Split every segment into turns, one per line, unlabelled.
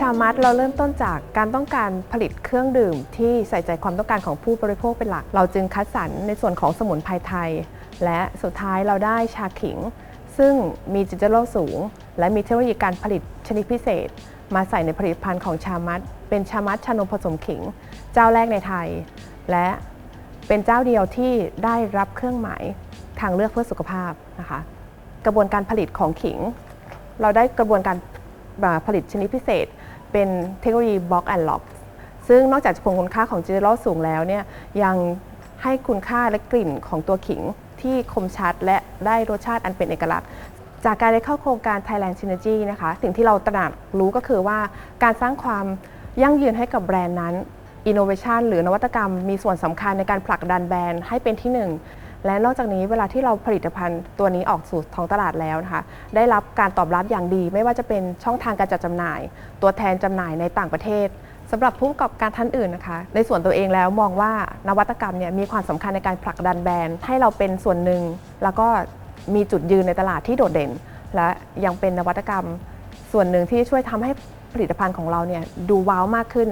ชามัดเราเริ่มต้นจากการต้องการผลิตเครื่องดื่ม ที่ใส่ใจความต้องการของผู้บริโภคเป็นหลัก เราจึงคัดสรรในส่วนของสมุนไพรไทย และสุดท้ายเราได้ชาขิง ซึ่งมีจินเจโรสูง และมีเทคโนโลยีการผลิตชนิดพิเศษ มาใส่ในผลิตภัณฑ์ของชามัด เป็นชามัดชานมผสมขิง เจ้าแรกในไทย และเป็นเจ้าเดียวที่ได้รับเครื่องหมายทางเลือกเพื่อสุขภาพนะคะ กระบวนการผลิตของขิง เราได้กระบวนการผลิตชนิดพิเศษ เป็นเทคโนโลยี Block and Lock ซึ่งนอกจากจะคงคุณค่าของจิเนอสูงแล้วเนี่ยยังให้คุณค่าและกลิ่นของตัวขิงที่คมชัดและได้รสชาติอันเป็นเอกลักษณ์ จากการได้เข้าโครงการ Thailand Synergy นะคะ สิ่งที่เราตระหนักรู้ก็คือว่าการสร้างความยั่งยืนให้กับแบรนด์นั้น Innovation หรือนวัตกรรมมีส่วนสำคัญในการผลักดันแบรนด์ให้เป็นที่หนึ่ง และนอกจากนี้เวลาที่เราผลิตภัณฑ์ตัวนี้ออกสู่ท้องตลาดแล้วนะคะ ได้รับการตอบรับอย่างดี ไม่ว่าจะเป็นช่องทางการจัดจำหน่าย ตัวแทนจำหน่ายในต่างประเทศสำหรับผู้ประกอบการท่านอื่นนะคะ ในส่วนตัวเองแล้วมองว่านวัตกรรมเนี่ยมีความสำคัญในการผลักดันแบรนด์ให้เราเป็นส่วนหนึ่ง แล้วก็มีจุดยืนในตลาดที่โดดเด่น และยังเป็นนวัตกรรม ส่วนหนึ่งที่ช่วยทำให้ผลิตภัณฑ์ของเราเนี่ยดูว้าวมากขึ้น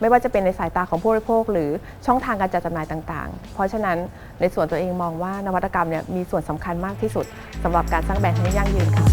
ไม่ว่าจะเป็นในสายตาของผู้บริโภค หรือช่องทางการจัดจำหน่ายต่างๆ เพราะฉะนั้นในส่วนตัวเองมองว่านวัตกรรมเนี่ยมีส่วนสำคัญมากที่สุดสำหรับการสร้างแบรนด์ให้ยั่งยืนค่ะ